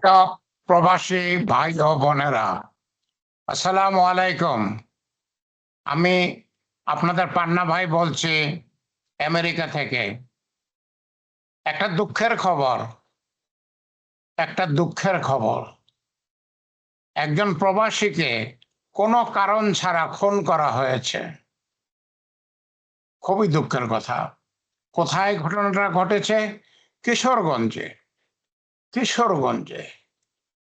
প্রিয় প্রবাসী ভাই ও বোনেরা, আসসালামু আলাইকুম। আমি আপনাদের পান্না ভাই বলছি আমেরিকা থেকে। একটা দুঃখের খবর, একটা দুঃখের খবর। একজন প্রবাসীকে কোনো কারণ ছাড়া খুন করা হয়েছে। খুবই দুঃখের কথা। কোথায় ঘটনাটা ঘটেছে? কিশোরগঞ্জে। কিশোরগঞ্জে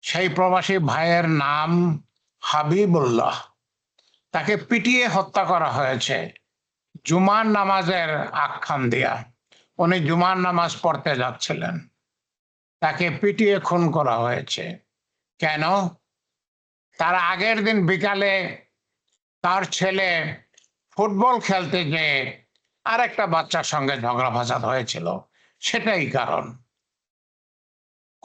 সেই প্রবাসী ভাইয়ের নাম হাবিবুল্লাহ। তাকে পিটিয়ে হত্যা করা হয়েছে। জুমার নামাজের আখ্যান দিয়া। উনি জুমার নামাজ পড়তে যাচ্ছিলেন। তাকে পিটিয়ে খুন করা হয়েছে। কেন? তার আগের দিন বিকালে তার ছেলে ফুটবল খেলতে যে আরেকটা বাচ্চার সঙ্গে ঝগড়া ফাসাদ হয়েছিল। সেটাই কারণ।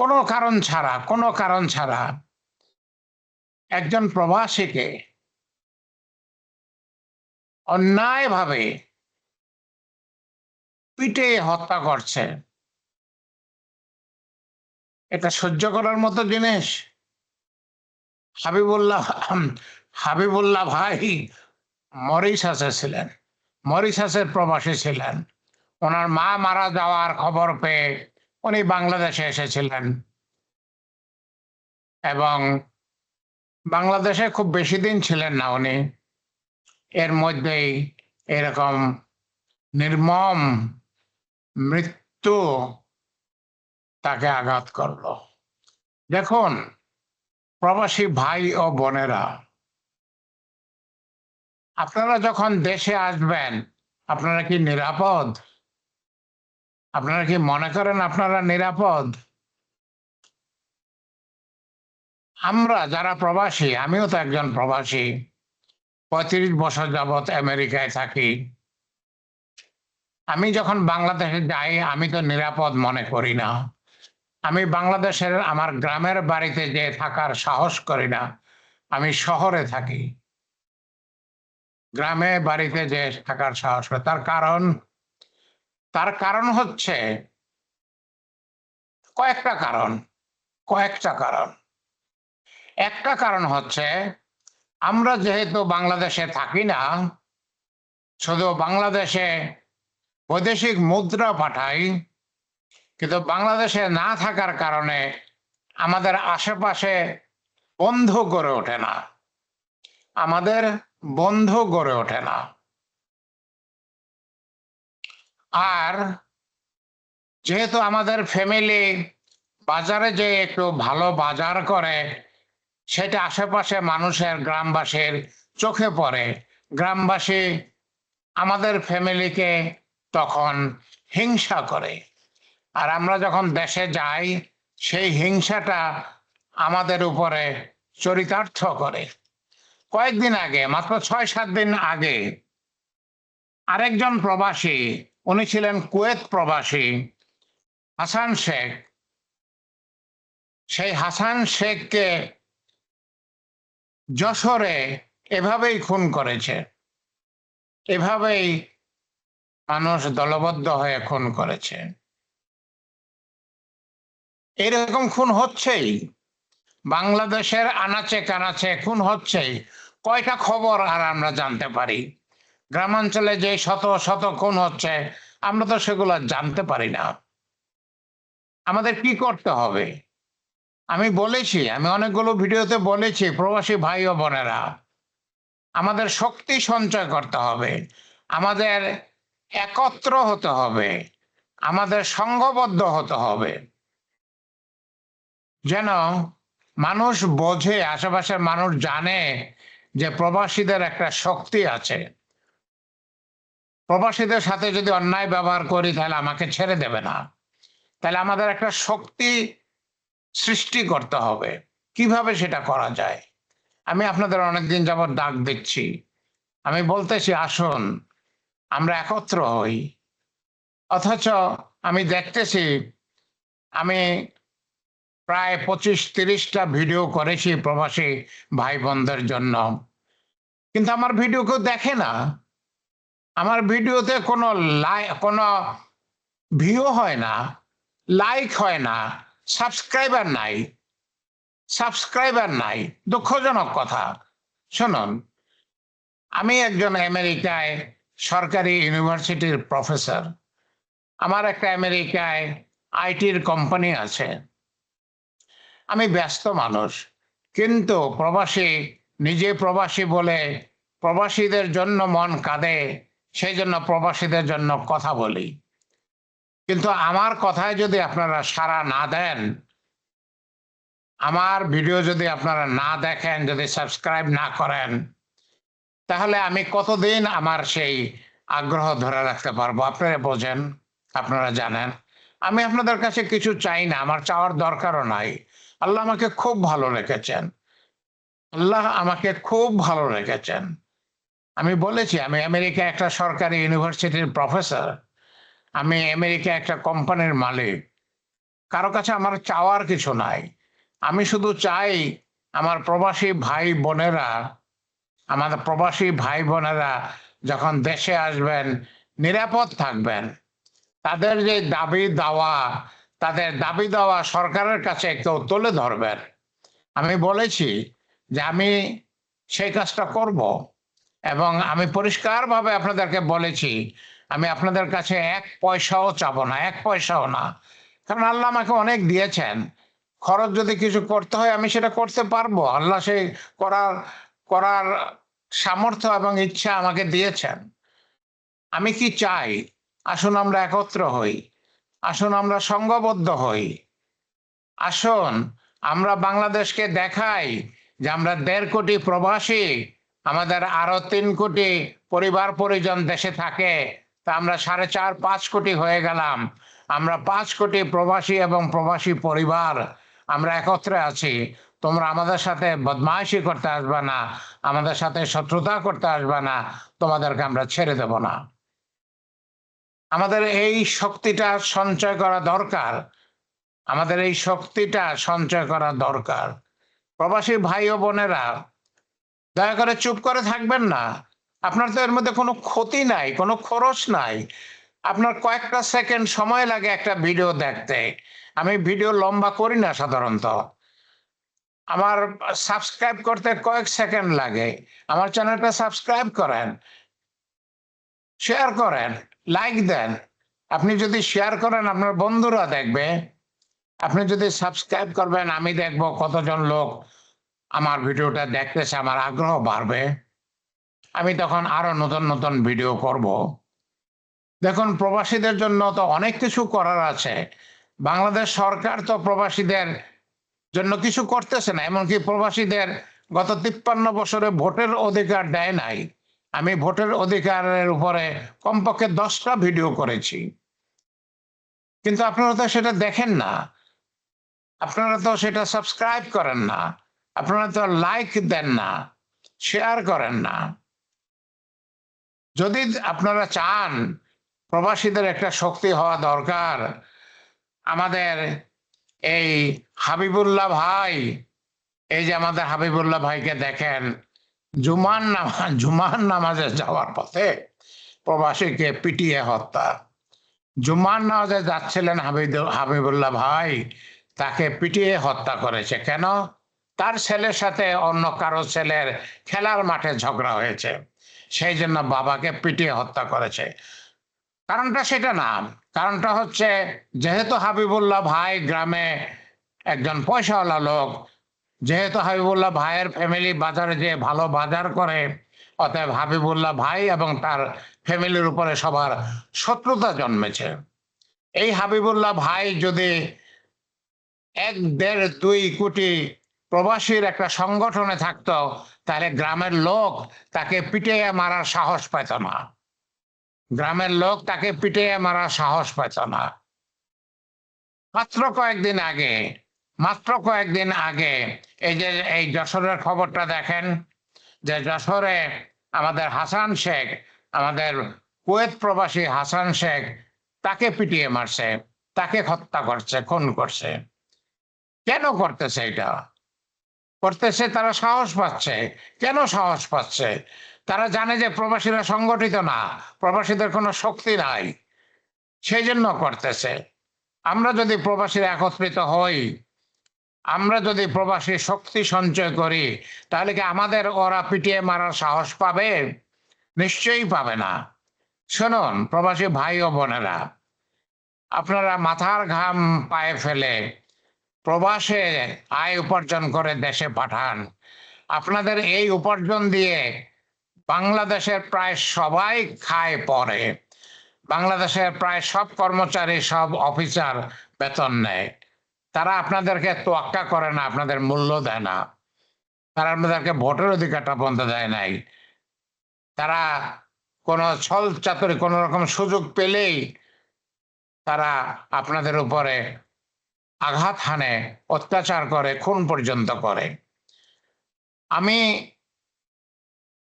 কোনো কারণ ছাড়া, কোনো কারণ ছাড়া একজন প্রবাসীকে অন্যায়ভাবে পিটে হত্যা করছে। এটা সহ্য করার মতো জিনিস? হাবিবুল্লাহ হাবিবুল্লাহ ভাই মরিশাসে ছিলেন, মরিশাসের প্রবাসী ছিলেন। ওনার মা মারা যাওয়ার খবর পেয়ে উনি বাংলাদেশে এসেছিলেন। এবং বাংলাদেশে খুব বেশি দিন ছিলেন না উনি। এর মধ্যেই এরকম নির্মম মৃত্যু তাকে আঘাত করল। দেখুন, প্রবাসী ভাই ও বোনেরা, আপনারা যখন দেশে আসবেন, আপনারা কি নিরাপদ? আপনারা কি মনে করেন আপনারা নিরাপদ? আমরা যারা প্রবাসী, আমিও তো একজন প্রবাসী, পঁয়ত্রিশ বছর যাবৎ আমেরিকায় থাকি। আমি যখন বাংলাদেশে যাই, আমি তো নিরাপদ মনে করি না। আমি বাংলাদেশের, আমার গ্রামের বাড়িতে যে থাকার সাহস করি না, আমি শহরে থাকি। গ্রামে বাড়িতে যে থাকার সাহস করে, তার কারণ তার কারণ হচ্ছে কয়েকটা কারণ কয়েকটা কারণ। একটা কারণ হচ্ছে আমরা যেহেতু বাংলাদেশে থাকি না, শুধু বাংলাদেশে বৈদেশিক মুদ্রা পাঠাই, কিন্তু বাংলাদেশে না থাকার কারণে আমাদের আশেপাশে বন্ধু গড়ে ওঠে না। আমাদের বন্ধু গড়ে ওঠে না। আর যেহেতু আমাদের ফ্যামিলি বাজারে যে একটু ভালো বাজার করে, সেটা আশেপাশে মানুষের, গ্রামবাসীর চোখে পড়ে। গ্রামবাসী আমাদের ফ্যামিলিকে তখন হিংসা করে। আর আমরা যখন দেশে যাই, সেই হিংসাটা আমাদের উপরে চরিতার্থ করে। কয়েকদিন আগে, মাত্র ছয় সাত দিন আগে, আরেকজন প্রবাসী উনি ছিলেন কুয়েত প্রবাসী, হাসান শেখ। সেই হাসান শেখকে যশোরে এভাবেই খুন করেছে। এভাবেই মানুষ দলবদ্ধ হয়ে খুন করেছে। এরকম খুন হচ্ছেই। বাংলাদেশের আনাচে কানাচে খুন হচ্ছেই। কয়টা খবর আর আমরা জানতে পারি? গ্রামাঞ্চলে যে শত শত কোন হচ্ছে, আমরা তো সেগুলো জানতে পারি না। আমাদের কি করতে হবে? আমি বলেছি, আমি অনেকগুলো ভিডিওতে বলেছি, প্রবাসী ভাই ও বোনেরা, আমাদের শক্তি সঞ্চয় করতে হবে, আমাদের একত্র হতে হবে, আমাদের সংঘবদ্ধ হতে হবে। যেন মানুষ বোঝে, আশেপাশের মানুষ জানে যে প্রবাসীদের একটা শক্তি আছে। প্রবাসীদের সাথে যদি অন্যায় ব্যবহার করি, তাহলে আমাকে ছেড়ে দেবে না। তাহলে আমাদের একটা শক্তি সৃষ্টি করতে হবে। কীভাবে সেটা করা যায়? আমি আপনাদের অনেকদিন যাবৎ ডাক দিচ্ছি। আমি বলতেছি, আসুন, আমরা একত্র হই। অথচ আমি দেখতেছি, আমি প্রায় পঁচিশ, তিরিশটা ভিডিও করেছি প্রবাসী ভাই বোনদের জন্য। কিন্তু আমার ভিডিও কেউ দেখে না। আমার ভিডিওতে কোনো লাই, কোনো ভিউ হয় না লাইক হয় না সাবস্ক্রাইবার নাই সাবস্ক্রাইবার নাই, দুঃখজনক কথা। শুনুন, আমি একজন আমেরিকায় সরকারি ইউনিভার্সিটির প্রফেসর। আমার একটা আমেরিকায় আইটির কোম্পানি আছে। আমি ব্যস্ত মানুষ, কিন্তু প্রবাসী, নিজে প্রবাসী বলে প্রবাসীদের জন্য মন কাঁদে। সেই জন্য প্রবাসীদের জন্য কথা বলি। কিন্তু আমার কথায় যদি আপনারা সাড়া না দেন, আমার ভিডিও যদি আপনারা না দেখেন, যদি সাবস্ক্রাইব না করেন, তাহলে আমি কতদিন আমার সেই আগ্রহ ধরে রাখতে পারব? আপনারা বোঝেন, আপনারা জানেন। আমি আপনাদের কাছে কিছু চাই না, আমার চাওয়ার দরকারও নাই। আল্লাহ আমাকে খুব ভালো রেখেছেন। আল্লাহ আমাকে খুব ভালো রেখেছেন। আমি বলেছি, আমি আমেরিকা একটা সরকারি ইউনিভার্সিটির প্রফেসর, আমি আমেরিকা একটা কোম্পানির মালিক। কারও কাছে আমার চাওয়ার কিছু নাই। আমি শুধু চাই আমার প্রবাসী ভাই বোনেরা আমাদের প্রবাসী ভাই বোনেরা যখন দেশে আসবেন, নিরাপদ থাকবেন। তাদের যে দাবি দাওয়া, তাদের দাবি দেওয়া সরকারের কাছে কেউ তুলে ধরবেন। আমি বলেছি যে আমি সেই কাজটা করব। এবং আমি পরিষ্কারভাবে আপনাদেরকে বলেছি, আমি আপনাদের কাছে এক পয়সাও চাবো না, এক পয়সাও না। কারণ আল্লাহ আমাকে অনেক দিয়েছেন। খরচ যদি কিছু করতে হয়, আমি সেটা করতে পারব। আল্লাহ সেই করার করার সামর্থ্য এবং ইচ্ছা আমাকে দিয়েছেন। আমি কি চাই? আসুন আমরা একত্র হই। আসুন আমরা সংঘবদ্ধ হই। আসুন আমরা বাংলাদেশকে দেখাই যে আমরা দেড় কোটি প্রবাসী আমাদের আরও তিন কোটি পরিবার পরিজন দেশে থাকে, তা আমরা সাড়ে চার, পাঁচ কোটি হয়ে গেলাম। আমরা পাঁচ কোটি প্রবাসী এবং প্রবাসী পরিবার আমরা একত্রে আছি। তোমরা আমাদের সাথে বদমাইশি করতে আসবে না, আমাদের সাথে শত্রুতা করতে আসবে না, তোমাদেরকে আমরা ছেড়ে দেব না। আমাদের এই শক্তিটা সঞ্চয় করা দরকার। আমাদের এই শক্তিটা সঞ্চয় করা দরকার। প্রবাসী ভাই ও বোনেরা দয়া করে চুপ করে থাকবেন না। আপনার তো এর মধ্যে কোনো ক্ষতি নাই, কোনো খরচ নাই। আপনার কয়েকটা সেকেন্ড সময় লাগে একটা ভিডিও দেখতে। আমি ভিডিও লম্বা করি না সাধারণত। আমার সাবস্ক্রাইব করতে কয়েক সেকেন্ড লাগে। আমার চ্যানেলটা সাবস্ক্রাইব করেন, শেয়ার করেন, লাইক দেন। আপনি যদি শেয়ার করেন, আপনার বন্ধুরা দেখবে। আপনি যদি সাবস্ক্রাইব করবেন, আমি দেখব কতজন লোক আমার ভিডিওটা দেখতেছে, আমার আগ্রহ বাড়বে। আমি তখন আরও নতুন নতুন ভিডিও করব। দেখুন, প্রবাসীদের জন্য তো অনেক কিছু করার আছে। বাংলাদেশ সরকার তো প্রবাসীদের জন্য কিছু করতেছে না, এমনকি প্রবাসীদের গত তিপ্পান্ন বছরে ভোটের অধিকার দেয় নাই। আমি ভোটের অধিকারের উপরে কমপক্ষে দশটা ভিডিও করেছি। কিন্তু আপনারা তো সেটা দেখেন না। আপনারা তো সেটা সাবস্ক্রাইব করেন না। আপনারা তো লাইক দেন না শেয়ার করেন না। যদি আপনারা চান প্রবাসীদের একটা শক্তি হওয়া দরকার, আমাদের এই হাবিবুল্লাহ ভাই, এই যে আমাদের হাবিবুল্লাহ ভাইকে দেখেন জুমান নামাজ জুমান নামাজে যাওয়ার পথে প্রবাসীকে পিটিয়ে হত্যা। জুমান নামাজে যাচ্ছিলেন হাবিব হাবিবুল্লাহ ভাই, তাকে পিটিয়ে হত্যা করেছে। কেন? তার ছেলের সাথে অন্য কারও ছেলের খেলার মাঠে ঝগড়া হয়েছে। সেই জন্য বাবাকে পিটিয়ে হত্যা করেছে। কারণটা সেটা না। কারণটা হচ্ছে, যেহেতু হাবিবুল্লাহ ভাই গ্রামে একজন পয়সাওয়ালা লোক, যেহেতু হাবিবুল্লাহ ভাইয়ের ফ্যামিলি বাজারে যে ভালো বাজার করে, অতএব হাবিবুল্লাহ ভাই এবং তার ফ্যামিলির উপরে সবার শত্রুতা জন্মেছে। এই হাবিবুল্লাহ ভাই যদি এক দেড় দুই কোটি প্রবাসীর একটা সংগঠনে থাকতো, তাহলে গ্রামের লোক তাকে পিটিয়ে মারার সাহস পেত না। গ্রামের লোক তাকে পিটিয়ে মারার সাহস পেত না। মাত্র কয়েকদিন আগে, মাত্র কয়েকদিন আগে এই যে, এই যশোরের খবরটা দেখেন, যে যশোরে আমাদের হাসান শেখ, আমাদের কুয়েত প্রবাসী হাসান শেখ তাকে পিটিয়ে মারছে, তাকে হত্যা করছে, খুন করছে। কেন করতেছে এটা? করতেছে, তারা সাহস পাচ্ছে। কেন সাহস পাচ্ছে? তারা জানে যে প্রবাসীরা সংগঠিত না, প্রবাসীদের কোনো শক্তি নাই। সেই জন্য করতেছে। আমরা যদি প্রবাসীরা একত্রিত হই, আমরা যদি প্রবাসী শক্তি সঞ্চয় করি, তাহলে কি আমাদের ওরা পিটিয়ে মারার সাহস পাবে? নিশ্চয়ই পাবে না। শুনুন, প্রবাসী ভাই ও বোনেরা, আপনারা মাথার ঘাম পায়ে ফেলে প্রবাসে আয় উপার্জন করে দেশে পাঠান। আপনাদের এই উপার্জন দিয়ে বাংলাদেশের প্রায় সবাই খায় পরে। বাংলাদেশের প্রায় সব কর্মচারী, সব অফিসার বেতন নেয়। তারা আপনাদেরকে তোয়াক্কা করে না, আপনাদের মূল্য দেয় না। তারা আপনাদেরকে ভোটের অধিকারটা পর্যন্ত দেয় নাই। তারা কোনো ছল চাতুরি কোনো রকম সুযোগ পেলেই তারা আপনাদের উপরে আঘাত হানে, অত্যাচার করে, খুন পর্যন্ত করে। আমি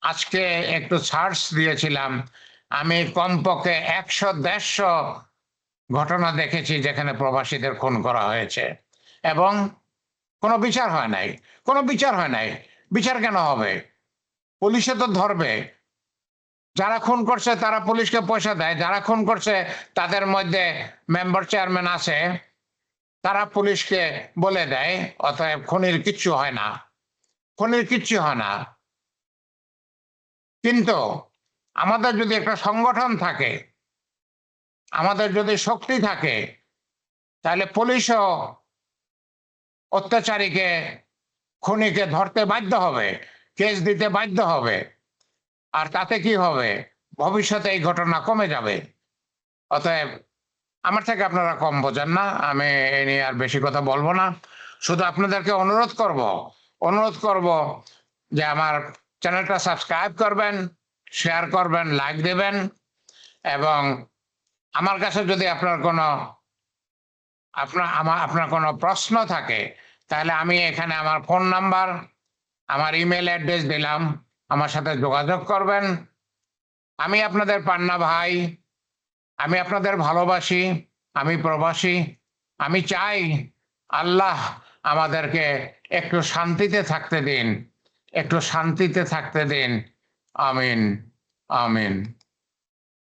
আজকে একটু সার্চ দিয়েছিলাম। আমি কমপক্ষে একশো, দেড়শো ঘটনা দেখেছি যেখানে প্রবাসীদের খুন করা হয়েছে। এবং কোনো বিচার হয় নাই। কোনো বিচার হয় নাই। বিচার কেন হবে? পুলিশে তো ধরবে। যারা খুন করছে তারা পুলিশকে পয়সা দেয়। যারা খুন করছে তাদের মধ্যে মেম্বার চেয়ারম্যান আছে। তারা পুলিশকে বলে দেয়, অতএব খুনির কিচ্ছু হয় না। খুনির কিচ্ছু হয় না। কিন্তু আমাদের যদি একটা সংগঠন থাকে, আমাদের যদি শক্তি থাকে, তাহলে পুলিশও অত্যাচারীকে, খুনিকে ধরতে বাধ্য হবে, কেস দিতে বাধ্য হবে। আর তাতে কি হবে? ভবিষ্যতে এই ঘটনা কমে যাবে। অতএব আমার থেকে আপনারা কম বোঝেন না, আমি এ নিয়ে আর বেশি কথা বলব না। শুধু আপনাদেরকে অনুরোধ করব অনুরোধ করব যে আমার চ্যানেলটা সাবস্ক্রাইব করবেন, শেয়ার করবেন, লাইক দেবেন এবং আমার কাছে যদি আপনার কোনো, আপনার, আমার, আপনার কোনো প্রশ্ন থাকে, তাহলে আমি এখানে আমার ফোন নাম্বার, আমার ইমেল অ্যাড্রেস দিলাম, আমার সাথে যোগাযোগ করবেন। আমি আপনাদের পান্না ভাই আমি আপনাদের ভালোবাসি, আমি প্রবাসী, আমি চাই আল্লাহ আমাদেরকে একটু শান্তিতে থাকতে দিন, একটু শান্তিতে থাকতে দিন। আমিন আমিন।